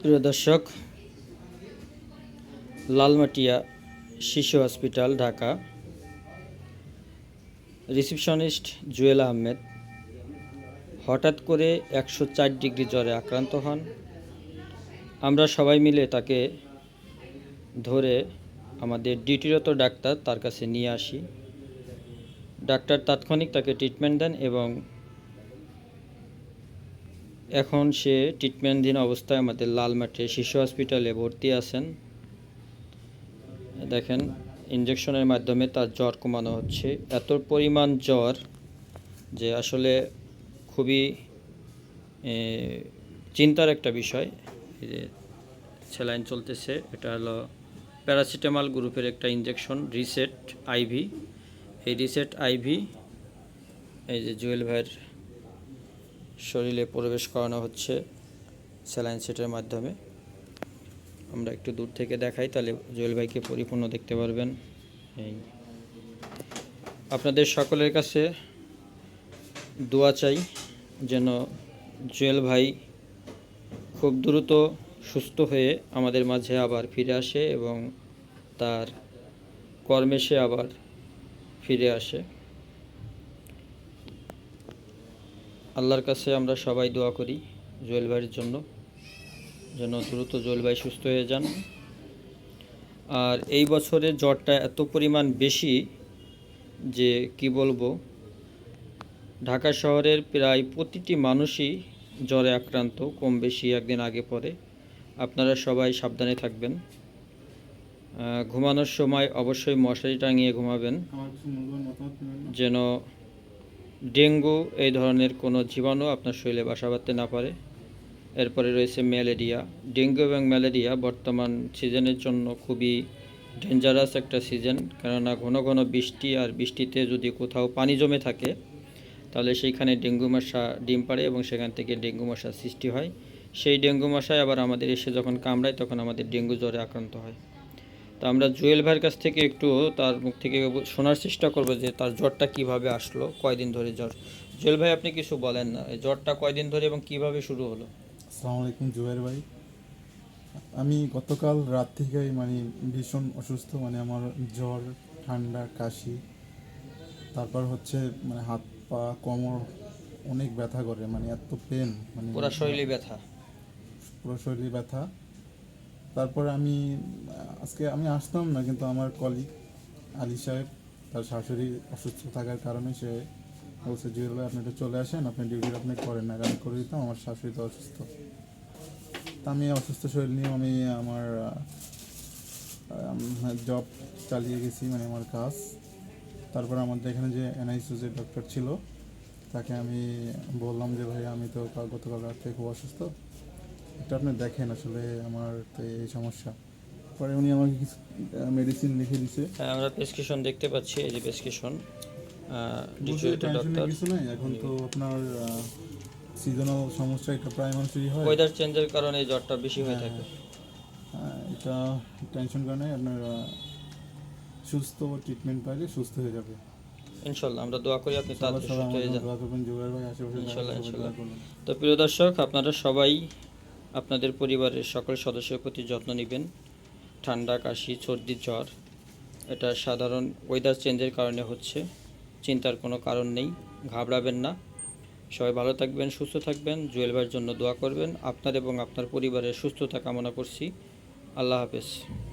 প্রিয় দর্শক, লালমাটিয়া শিশু হসপিটাল, ঢাকা। রিসিপশনিস্ট জুয়েল আহমেদ হঠাৎ করে একশো চার ডিগ্রি জ্বরে আক্রান্ত হন। আমরা সবাই মিলে তাকে ধরে আমাদের ডিউটিরত ডাক্তার তার কাছে নিয়ে আসি। ডাক্তার তাৎক্ষণিক তাকে ট্রিটমেন্ট দেন এবং এখন সে ট্রিটমেন্টধীন অবস্থায় আমাদের লালমাঠে শিশু হসপিটালে ভর্তি আছেন। দেখেন ইঞ্জেকশনের মাধ্যমে তার জ্বর কমানো হচ্ছে। এত পরিমাণ জ্বর যে আসলে খুবই চিন্তার একটা বিষয়। স্যালাইন চলতেছে, এটা হলো প্যারাসিটামল গ্রুপের একটা ইঞ্জেকশন রিসেট আইভি এই রিসেট আইভি এই যে জুয়েল ভাইয়ের শরীরে প্রবেশ করানো হচ্ছে স্যালাইন সেটের মাধ্যমে। আমরা একটু দূর থেকে দেখাই, তাহলে জুয়েল ভাইকে পরিপূর্ণ দেখতে পারবেন। এই। আপনাদের সকলের কাছে দোয়া চাই যেন জুয়েল ভাই খুব দ্রুত সুস্থ হয়ে আমাদের মাঝে আবার ফিরে আসে এবং তার কর্মে সে আবার ফিরে আসে। আল্লাহর কাছে আমরা সবাই দোয়া করি জুয়েল ভাইয়ের জন্য যেন দ্রুত জুয়েল ভাই সুস্থ হয়ে যান। আর এই বছরে জ্বরটা এত পরিমাণ বেশি যে কি বলব ঢাকা শহরের প্রায় প্রতিটি মানুষই জ্বরে আক্রান্ত কম বেশি একদিন আগে পরে। আপনারা সবাই সাবধানে থাকবেন। ঘুমানোর সময় অবশ্যই মশারি টাঙিয়ে ঘুমাবেন। যেন ডেঙ্গু এই ধরনের কোনো জীবাণু আপনার শরীরে বাসা বাঁধতে না পারে। এরপরে রয়েছে ম্যালেরিয়া। ডেঙ্গু এবং ম্যালেরিয়া বর্তমান সিজনের জন্য খুবই ডেঞ্জারাস একটা সিজন। কেননা ঘন ঘন বৃষ্টি আর বৃষ্টিতে যদি কোথাও পানি জমে থাকে, তাহলে সেইখানে ডেঙ্গু মশা ডিম পাড়ে এবং সেখান থেকে ডেঙ্গু মশার সৃষ্টি হয়। সেই ডেঙ্গু মশায় আবার আমাদের এসে যখন কামড়ায়, তখন আমাদের ডেঙ্গু জ্বরে আক্রান্ত হয়। তো আমরা জুয়েল ভাইয়ের কাছ থেকে একটু তার মুখ থেকে শোনার চেষ্টা করব যে তার জ্বরটা কীভাবে আসলো কয়দিন ধরে জ্বর। জুয়েল ভাই আপনি কিছু বলেন না এই জ্বরটা কয়দিন ধরে এবং কীভাবে শুরু হলো? আসসালামু আলাইকুম জুবাইর ভাই। আমি গতকাল রাত থেকেই মানে ভীষণ অসুস্থ মানে আমার জ্বর ঠান্ডা কাশি তারপর হচ্ছে মানে হাত পা কোমর অনেক ব্যথা করে মানে এত পেন মানে পুরা শরীরে ব্যথা? পুরো শরীরে ব্যথা। তারপর আমি, আজকে আমি আসতাম না, কিন্তু আমার কলিগ আলী সাহেব, তার শাশুড়ি অসুস্থ থাকার কারণে সে বলছে জুয়েল আপনি একটু চলে আসেন, আপনি ডিউটি আপনি করেন না, আমি করে দিতাম, আমার শাশুড়ি তো অসুস্থ। তা আমি অসুস্থ শরীর নিয়ে আমি আমার জব চালিয়ে গেছি মানে আমার কাজ। তারপর আমাদের এখানে যে এনআইসিউ যে ডক্টর ছিল, তাকে আমি বললাম যে, ভাই, আমি তো কাল- গতকাল রাত থেকে খুব অসুস্থ। এটা আপনি দেখেন আসলে আমার তো এই সমস্যা। পরে উনি আমাকে কিছু মেডিসিন লিখে দিছে। হ্যাঁ আমরা প্রেসক্রিপশন দেখতে পাচ্ছি এই যে প্রেসক্রিপশন ডক্টর টেনশনের কিছু নাই? এখন তো আপনার সিজনাল সমস্যা এটা প্রায় মানুষেরই হয়। ওয়েদার চেঞ্জের কারণে এই জ্বরটা বেশি হয়ে থাকে। হ্যাঁ, এটা টেনশন কারণে আপনার সুস্থ ট্রিটমেন্ট পাইলে সুস্থ হয়ে যাবে। ইনশাল্লাহ আমরা দোয়া করি আপনি তাড়াতাড়ি সুস্থ হয়ে যান। ইনশাল্লাহ, ইনশাল্লাহ। তো প্রিয় দর্শক আপনারা সবাই আপনাদের পরিবারের সকল সদস্যের প্রতি যত্ন নেবেন। ঠান্ডা, কাশি, সর্দি, জ্বর, এটা সাধারণ ওয়েদার চেঞ্জের কারণে হচ্ছে। চিন্তার কোনো কারণ নেই, ঘাবড়াবেন না। সবাই ভালো থাকবেন, সুস্থ থাকবেন, জুয়েল জন্য দোয়া করবেন। আপনার এবং আপনার পরিবারের সুস্থতা কামনা করছি। আল্লাহ হাফেজ।